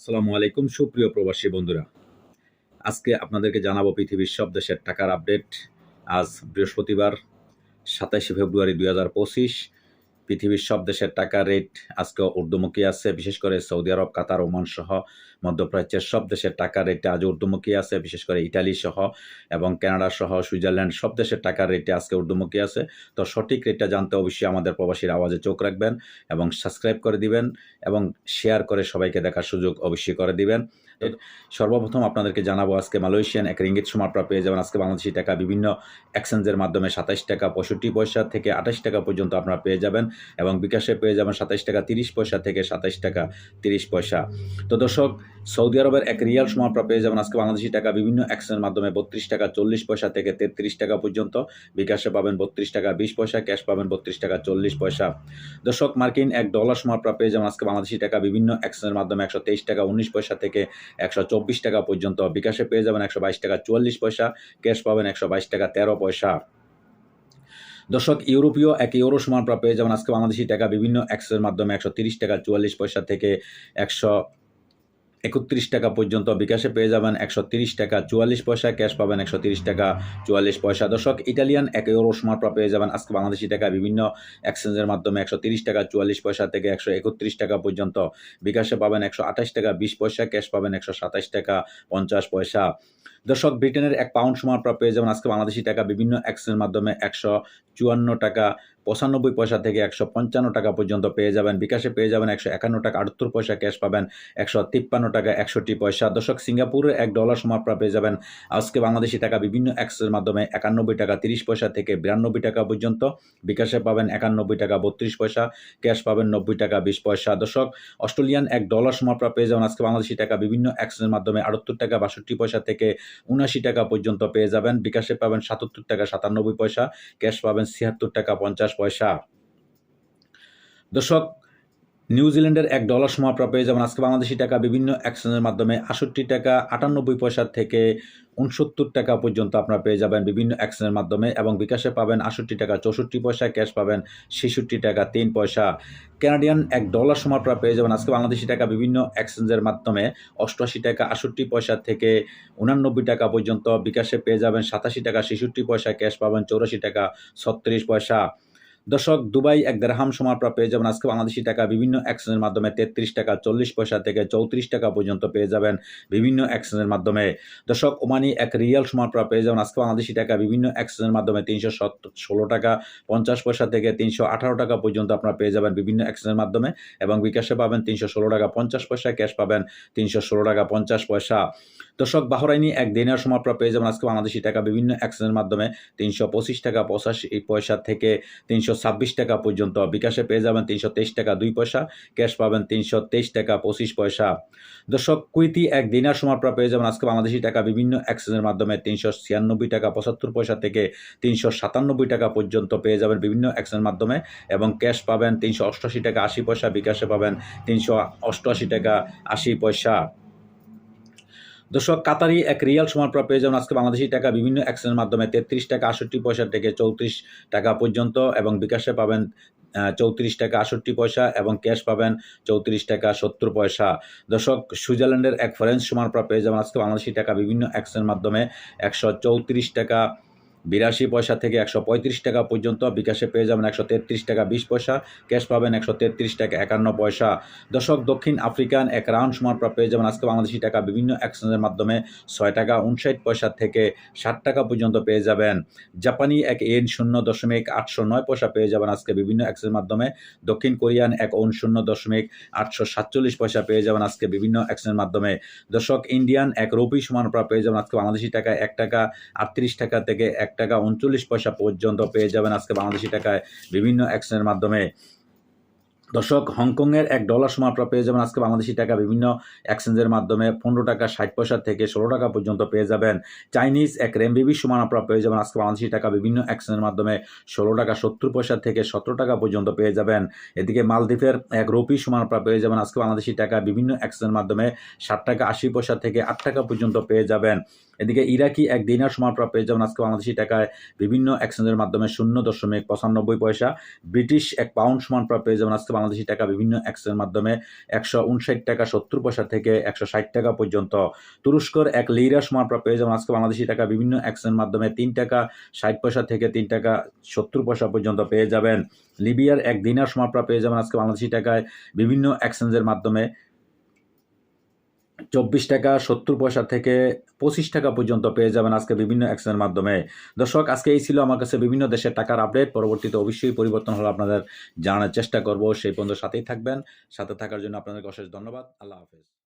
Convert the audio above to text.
আসসালামু আলাইকুম, সুপ্রিয় প্রবাসী বন্ধুরা। আজকে আপনাদেরকে জানাব পৃথিবীর সব দেশের টাকার আপডেট। আজ বৃহস্পতিবার সাতাশে ফেব্রুয়ারি দুই হাজার পঁচিশ। পৃথিবীর সব দেশের টাকার রেট আজকে ঊর্ধ্বমুখী আছে, বিশেষ করে সৌদি আরব, কাতার, ওমান সহ মধ্যপ্রাচ্যের সব দেশের টাকার রেটে আজ ঊর্ধ্বমুখী আছে, বিশেষ করে ইটালি সহ এবং কানাডা সহ সুইজারল্যান্ড সব দেশের টাকার রেটে আজকে ঊর্ধ্বমুখী আছে। তো সঠিক রেটটা জানতে অবশ্যই আমাদের প্রবাসীর আওয়াজে চোখ রাখবেন এবং সাবস্ক্রাইব করে দিবেন এবং শেয়ার করে সবাইকে দেখার সুযোগ অবশ্যই করে দিবেন। সর্বপ্রথম আপনাদেরকে জানাব আজকে মালয়েশিয়ান এক রিঙ্গিত সমাপ্রা পেয়ে যাবেন আজকে বাংলাদেশি টাকা বিভিন্ন এক্সচেঞ্জের মাধ্যমে সাতাইশ টাকা পঁয়ষট্টি পয়সা থেকে আঠাশ টাকা পর্যন্ত আপনারা পেয়ে যাবেন। এবং বিকাশে পেয়ে যাবেন সাতাইশ টাকা তিরিশ পয়সা থেকে সাতাইশ টাকা তিরিশ পয়সা। তো দর্শক, সৌদি আরবের এক রিয়াল সমাপ্রা পেয়ে যাবেন আজকে বাংলাদেশি টাকা বিভিন্ন অ্যাকশনের মাধ্যমে বত্রিশ টাকা চল্লিশ পয়সা থেকে তেত্রিশ টাকা পর্যন্ত। বিকাশে পাবেন বত্রিশ টাকা বিশ পয়সা, ক্যাশ পাবেন বত্রিশ টাকা চল্লিশ পয়সা। দর্শক, মার্কিন এক ডলার সমাপ্রা পেয়ে যাবেন আজকে বাংলাদেশি টাকা বিভিন্ন অ্যাকশনের মাধ্যমে একশো তেইশ টাকা উনিশ পয়সা থেকে একশো চব্বিশ টাকা পর্যন্ত। বিকাশে পেয়ে যাবেন একশো বাইশ টাকা চুয়াল্লিশ পয়সা, ক্যাশ পাবেন একশো বাইশ টাকা তেরো পয়সা। দর্শক, ইউরোপীয় এক ইউরো সমান প্রাপ্য পেয়ে যেমন আজকে বাংলাদেশি টাকা বিভিন্ন এক্সের মাধ্যমে একশো তিরিশ টাকা, চুয়াল্লিশ পয়সা থেকে একশো একত্রিশ টাকা পর্যন্ত বিকাশে পেয়ে যাবেন। একশো তিরিশ টাকা, চুয়াল্লিশ পয়সা ক্যাশ পাবেন। একশো তিরিশ টাকা, চুয়াল্লিশ পয়সা। দর্শক, ইটালিয়ান এক ইউরো সমাপ্রা পেয়ে যাবেন আজকে বাংলাদেশি টাকা বিভিন্ন এক্সচেঞ্জের মাধ্যমে একশো তিরিশ টাকা, চুয়াল্লিশ পয়সা থেকে একশো একত্রিশ টাকা পর্যন্ত বিকাশে পাবেন। একশো আঠাশ টাকা, বিশ পয়সা ক্যাশ পাবেন। একশো সাতাশ টাকা, পঞ্চাশ পয়সা দর্শক, ব্রিটেনের এক পাউন্ড সমান পেয়ে যেমন আজকে বাংলাদেশি টাকা। বিভিন্ন এক্সচেঞ্জের মাধ্যমে একশো চুয়ান্ন টাকা পঁচানব্বই পয়সা থেকে একশো পঞ্চান্ন টাকা পর্যন্ত পেয়ে যাবেন। বিকাশে পেয়ে যাবেন একশো একান্ন টাকা, আটাত্তর পয়সা ক্যাশ পাবেন, একশো তিপ্পান্ন টাকা, একষট্টি পয়সা। দর্শক সিঙ্গাপুরের এক ডলার সমাপ্রা পেয়ে যাবেন। আজকে বাংলাদেশি টাকা বিভিন্ন এক্সের মাধ্যমে একানব্বই টাকা, তিরিশ পয়সা থেকে বিরানব্বই টাকা পর্যন্ত। বিকাশে পাবেন একানব্বই টাকা, বত্রিশ পয়সা, ক্যাশ পাবেন নব্বই টাকা, বিশ পয়সা। দর্শক, অস্ট্রেলিয়ান এক ডলার সমাপ্রা পেয়ে যাবেন। আজকে বাংলাদেশি টাকা বিভিন্ন এক্সের মাধ্যমে আটাত্তর টাকা, বাষট্টি পয়সা থেকে উনাশি টাকা পর্যন্ত পেয়ে যাবেন। বিকাশে পাবেন সাতাত্তর টাকা, সাতানব্বই পয়সা, ক্যাশ পাবেন ছিয়াত্তর টাকা, পঞ্চাশ পয়সা। দর্শক নিউজিল্যান্ডের এক ডলার সমাপ্রা পেয়ে যাবেন আজকে বাংলাদেশি টাকা বিভিন্ন এক্সচেঞ্জের মাধ্যমে। আষট্টি টাকা আটানব্বই পয়সা থেকে উনসত্তর টাকা পর্যন্ত আপনারা পেয়ে যাবেন বিভিন্ন এক্সচেঞ্জের মাধ্যমে এবং বিকাশে পাবেন আষট্টি টাকা চৌষট্টি পয়সা, ক্যাশ পাবেন ছেষট্টি টাকা তিন পয়সা। কানাডিয়ান এক ডলার সমাপ্রা পেয়ে যাবেন আজকে বাংলাদেশি টাকা বিভিন্ন এক্সচেঞ্জের মাধ্যমে। অষ্টআশি টাকা আষট্টি পয়সা থেকে উনানব্বই টাকা পর্যন্ত বিকাশে পেয়ে যাবেন সাতাশি টাকা ছেষট্টি পয়সা, ক্যাশ পাবেন চৌরাশি টাকা ছত্রিশ পয়সা। দর্শক, দুবাই এক দেড়হাম সমাপ্রা পেয়ে যাবেন। আজকে বাংলাদেশি টাকা বিভিন্ন এক্সচেঞ্জের মাধ্যমে তেত্রিশ টাকা, চল্লিশ পয়সা থেকে চৌত্রিশ টাকা পর্যন্ত পেয়ে যাবেন বিভিন্ন এক্সচেঞ্জের মাধ্যমে। দর্শক, ওমানি এক রিয়াল সমাপ্রা পেয়ে যাবেন। আজকে বাংলাদেশি টাকা বিভিন্ন এক্সচেঞ্জের মাধ্যমে তিনশো ষোলো টাকা, পঞ্চাশ পয়সা থেকে তিনশো আঠারো টাকা পর্যন্ত আপনারা পেয়ে যাবেন বিভিন্ন এক্সচেঞ্জের মাধ্যমে এবং বিকাশে পাবেন তিনশো ষোলো টাকা, পঞ্চাশ পয়সা, ক্যাশ পাবেন তিনশো ষোলো টাকা, পঞ্চাশ পয়সা। দর্শক, বাহরাইনি এক দিনের সমাপ্রা পেয়ে যাবেন। আজকে বাংলাদেশি টাকা বিভিন্ন এক্সচেঞ্জের মাধ্যমে তিনশো পঁচিশ টাকা, পঁচাশি পয়সা থেকে তিনশো ছাব্বিশ টাকা পর্যন্ত। বিকাশে পেয়ে যাবেন তিনশো তেইশ টাকা দুই পয়সা, ক্যাশ পাবেন তিনশো তেইশ টাকা পঁচিশ পয়সা। দর্শক, কুইতি এক দিনার সমাপ্রা পেয়ে যাবেন আজকে বাংলাদেশি টাকা বিভিন্ন এক্সচেঞ্জের মাধ্যমে তিনশো ছিয়ানব্বই টাকা পঁচাত্তর পয়সা থেকে তিনশো সাতানব্বই টাকা পর্যন্ত পেয়ে যাবেন বিভিন্ন এক্সচেঞ্জের মাধ্যমে এবং ক্যাশ পাবেন তিনশো অষ্টআশি টাকা আশি পয়সা, বিকাশে পাবেন তিনশো অষ্টআশি টাকা আশি পয়সা। দর্শক, কাতারি এক রিয়াল সমান পেয়ে যাবেন আজকে বাংলাদেশি টাকা। বিভিন্ন অ্যাকশনের মাধ্যমে তেত্রিশ টাকা আষট্টি পয়সা থেকে চৌত্রিশ টাকা পর্যন্ত এবং বিকাশে পাবেন চৌত্রিশ টাকা আষট্টি পয়সা এবং ক্যাশ পাবেন চৌত্রিশ টাকা সত্তর পয়সা। দর্শক, সুইজারল্যান্ডের এক ফরেন্স সমান পেয়ে যেমন আজকে বাংলাদেশি টাকা। বিভিন্ন অ্যাকশনের মাধ্যমে একশো চৌত্রিশ টাকা বিরাশি পয়সা থেকে একশো পঁয়ত্রিশ টাকা পর্যন্ত। বিকাশে পেয়ে যাবেন একশো তেত্রিশ টাকা বিশ পয়সা। ক্যাশ পাবেন একশো তেত্রিশ টাকা একান্ন পয়সা। দশক দক্ষিণ আফ্রিকান এক রাউন্ড সমাপ্রা পেয়ে যাবেন আজকে বাংলাদেশি টাকা। বিভিন্ন এক্সচেঞ্জের মাধ্যমে ছয় টাকা উনষাট পয়সা থেকে ষাট টাকা পর্যন্ত পেয়ে যাবেন। জাপানি এক এন শূন্য দশমিক আটশো নয় পয়সা পেয়ে যাবেন আজকে। বিভিন্ন এক্সচেঞ্জের মাধ্যমে দক্ষিণ কোরিয়ান এক ওন শূন্য দশমিক আটশো সাতচল্লিশ পয়সা পেয়ে যাবেন আজকে বিভিন্ন এক্সচেঞ্জের মাধ্যমে। দশক ইন্ডিয়ান এক রুপি সমানপ্রা পেয়ে যাবেন আজকে বাংলাদেশি টাকা এক টাকা আটত্রিশ টাকা থেকে এক এক টাকা উনচল্লিশ পয়সা পর্যন্ত পেয়ে যাবেন। আজকে বাংলাদেশি টাকায় বিভিন্ন অ্যাকশনের মাধ্যমে। দর্শক, হংকংয়ের এক ডলার সময় আপনারা পেয়ে যাবেন আজকে বাংলাদেশি টাকা। বিভিন্ন এক্সচেঞ্জের মাধ্যমে পনেরো টাকা, ষাট পয়সা থেকে ষোলো টাকা পর্যন্ত পেয়ে যাবেন। চাইনিজ এক রেমবিবি সমান আপনারা পেয়ে যাবেন আজকে বাংলাদেশি টাকা। বিভিন্ন এক্সচেঞ্জের মাধ্যমে ষোলো টাকা, সত্তর পয়সা থেকে সতেরো টাকা পর্যন্ত পেয়ে যাবেন। এদিকে মালদ্বীপের এক রুপি সমান আপনারা পেয়ে যাবেন আজকে বাংলাদেশি টাকা। বিভিন্ন এক্সচেঞ্জের মাধ্যমে ষাট টাকা, আশি পয়সা থেকে আট টাকা পর্যন্ত পেয়ে যাবেন। এদিকে ইরাকি এক দিনার সময় আপনারা পেয়ে যাবেন আজকে বাংলাদেশি টাকায়। বিভিন্ন এক্সচেঞ্জের মাধ্যমে শূন্য দশমিক পঁচানব্বই পয়সা। ব্রিটিশ এক পাউন্ড সমান আপনারা পেয়ে যাবেন আজকে বাংলাদেশি টাকা বিভিন্ন এক্সচেঞ্জের মাধ্যমে একশো উনষাট টাকা সত্তর পয়সা থেকে একশো ষাট টাকা পর্যন্ত। তুরস্কর এক লিরা সমান প্রাপ্য পেয়ে যাবেন। আজকে বাংলাদেশি টাকা বিভিন্ন এক্সচেঞ্জের মাধ্যমে তিন টাকা ষাট পয়সা থেকে তিন টাকা সত্তর পয়সা পর্যন্ত পেয়ে যাবেন। লিবিয়ার এক দিনার সমাপ্রা পেয়ে যাবেন। আজকে বাংলাদেশি টাকায় বিভিন্ন এক্সচেঞ্জের মাধ্যমে চব্বিশ টাকা, সত্তর পয়সা থেকে পঁচিশ টাকা পর্যন্ত পেয়ে যাবেন আজকে বিভিন্ন অ্যাকশনের মাধ্যমে। দর্শক, আজকে এই ছিল আমার কাছে বিভিন্ন দেশের টাকার আপডেট পরবর্তীতে অবশ্যই পরিবর্তন হলে আপনাদের জানার চেষ্টা করব। সেই পর্যন্ত সাথেই থাকবেন। সাথে থাকার জন্য আপনাদেরকে অশেষ ধন্যবাদ। আল্লাহ হাফেজ।